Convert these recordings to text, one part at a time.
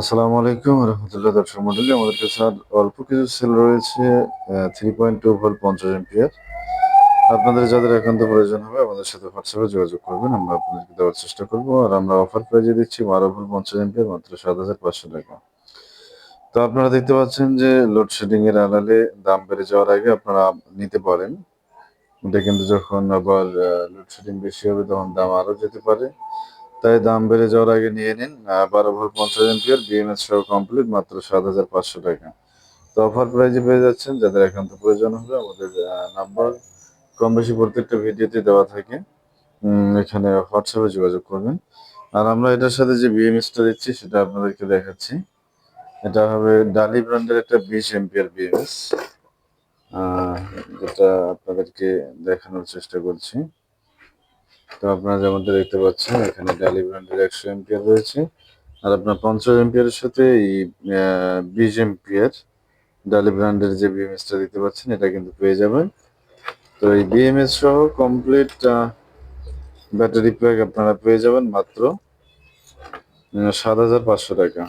আসসালামু আলাইকুম রহমতুল্লাহ দর্শক মন্ডলী আমাদের কাছে আর অল্প কিছু সেল রয়েছে থ্রি পয়েন্ট টু ভোল্ট পঞ্চাশ এম্পিয়ার আপনাদের যাদের একান্ত প্রয়োজন হবে, আমাদের সাথে হোয়াটসঅ্যাপে যোগাযোগ করবেন, আমরা আপনাদেরকে দেওয়ার চেষ্টা করব। আর আমরা অফার প্রাইজে দিচ্ছি বারো ভোল্ট পঞ্চাশ এম্পিয়ার মাত্র সাত হাজার পাঁচশো টাকা। তো আপনারা দেখতে পাচ্ছেন যে লোডশেডিং এর আড়ালে দাম বেড়ে যাওয়ার আগে আপনারা নিতে পারেন। এটা কিন্তু যখন আবার লোডশেডিং বেশি হবে, তখন দাম আরও যেতে পারে। তাই দাম বেড়ে যাওয়ার আগে নিয়ে নিন বারো ভোল্ট পঞ্চাশ এমপিয়ার বিএমএস সহ কমপ্লিট মাত্র সাত হাজার পাঁচশো টাকা। তো অফার প্রাইজে পেয়ে যাচ্ছেন, যাদের একান্ত প্রয়োজন হবে, আমাদের নাম্বার কম বেশি প্রত্যেকটা ভিডিওতে দেওয়া থাকে। এখানে হোয়াটসঅ্যাপে যোগাযোগ করবেন। আর আমরা এটার সাথে যে বিএমএসটা দিচ্ছি, সেটা আপনাদেরকে দেখাচ্ছি। এটা হবে ডালি ব্র্যান্ডের একটা বিশ এমপিয়ার বিএমএস যেটা আপনাদেরকে দেখানোর চেষ্টা করছি। তো আপনারা যেমনটা দেখতে পাচ্ছেন, এখানে ডালি ব্র্যান্ডের একশো এমপিয়ার রয়েছে। আর আপনার পঞ্চাশ এমপিয়ারের সাথে এই বিশ এমপিয়ার ডালি ব্র্যান্ডের যে বিএমএসটা দেখতে পাচ্ছেন, এটা কিন্তু পেয়ে যাবেন। তো এই বিএমএস সহ কমপ্লিট ব্যাটারি প্যাক আপনারা পেয়ে যাবেন মাত্র সাত হাজার পাঁচশো টাকা।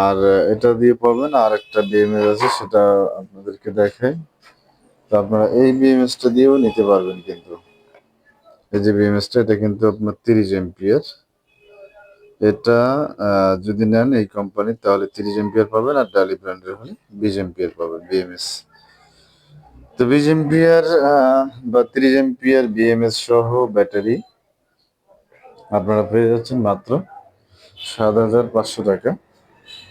আর এটা দিয়ে পাবেন আর একটা বিএমএস আছে, সেটা আপনাদেরকে দেখাই। তো আপনারা এই বিএমএসটা দিয়েও নিতে পারবেন কিন্তু। এই যে বিএমএসটা এটা কিন্তু আপনার তিরিশ এমপিয়ার এটা যদি নেন এই কোম্পানির তাহলে তিরিশ এমপিয়ার পাবেন আর ডালি ব্র্যান্ডের হলে বিশ এমপিয়ার পাবেন বিএমএস তো বিশ এমপিয়ার বা তিরিশ এমপিয়ার বিএমএস সহ ব্যাটারি আপনারা পেয়ে যাচ্ছেন মাত্র সাত হাজার পাঁচশো টাকা।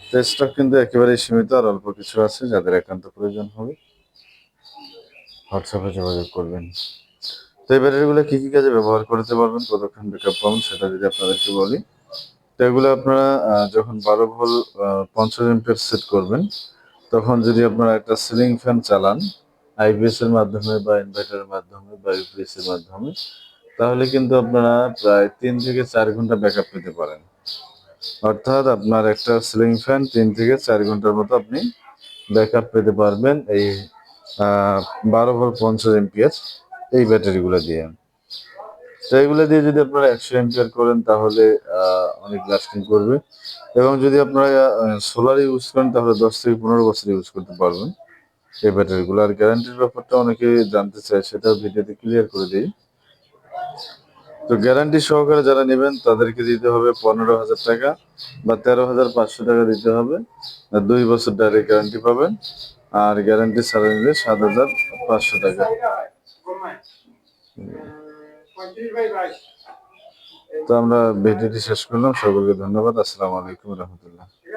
তো স্টক কিন্তু একেবারেই সীমিত আর অল্প কিছু আছে, যাদের একান্ত প্রয়োজন হবে হোয়াটসঅ্যাপে যোগাযোগ করবেন। তো এই ব্যাটারিগুলো কী কী কাজে ব্যবহার করতে পারবেন, কতক্ষণ ব্যাকআপ পাবেন সেটা যদি আপনাদেরকে বলি। তো এগুলো আপনারা যখন বারো ভোল পঞ্চাশ এমপিয়ার সেট করবেন, তখন যদি আপনারা একটা সিলিং ফ্যান চালান আইপিএস এর মাধ্যমে বা ইনভার্টারের মাধ্যমে বা ইউপিএস এর মাধ্যমে, তাহলে কিন্তু আপনারা প্রায় তিন থেকে চার ঘণ্টা ব্যাকআপ পেতে পারেন। অর্থাৎ আপনার একটা সিলিং ফ্যান তিন থেকে চার ঘণ্টার মতো আপনি ব্যাকআপ পেতে পারবেন এই বারো ভোল্ট, পঞ্চাশ এমপিএস এই ব্যাটারিগুলো দিয়ে। তো এগুলো দিয়ে যদি আপনারা একশো এমপিয়ার করেন, তাহলে অনেক লাস্টিং করবে। এবং যদি আপনারা সোলার ইউজ করেন, তাহলে দশ থেকে পনেরো বছর ইউজ করতে পারবেন। এই ব্যাটারিগুলো, আর গ্যারান্টির ব্যাপারটা অনেকে জানতে চায় সেটা ভিডিওতে ক্লিয়ার করে দিই। তো গ্যারান্টি সহকারে যারা নেবেন, তাদেরকে দিতে হবে পনেরো হাজার টাকা বা তেরো হাজার পাঁচশো টাকা দিতে হবে। দুই বছর ডাইরেক্ট গ্যারান্টি পাবেন। আর গ্যারান্টি ছাড়া নিলে সাত হাজার পাঁচশো টাকা। তো আমরা ভিডিওটি শেষ করলাম। সকলকে ধন্যবাদ। আসসালামু আলাইকুম রহমতুল্লাহ।